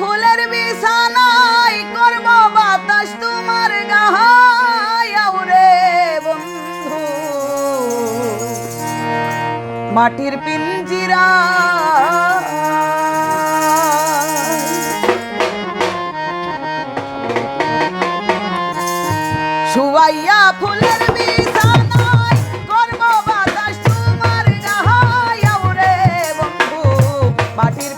ফুলের বিছানায় করব বাতাস তোমার গাহায়াউরে বন্ধু মাটির পিঞ্জিরা। শুয়াইয়া ফুলের মাটির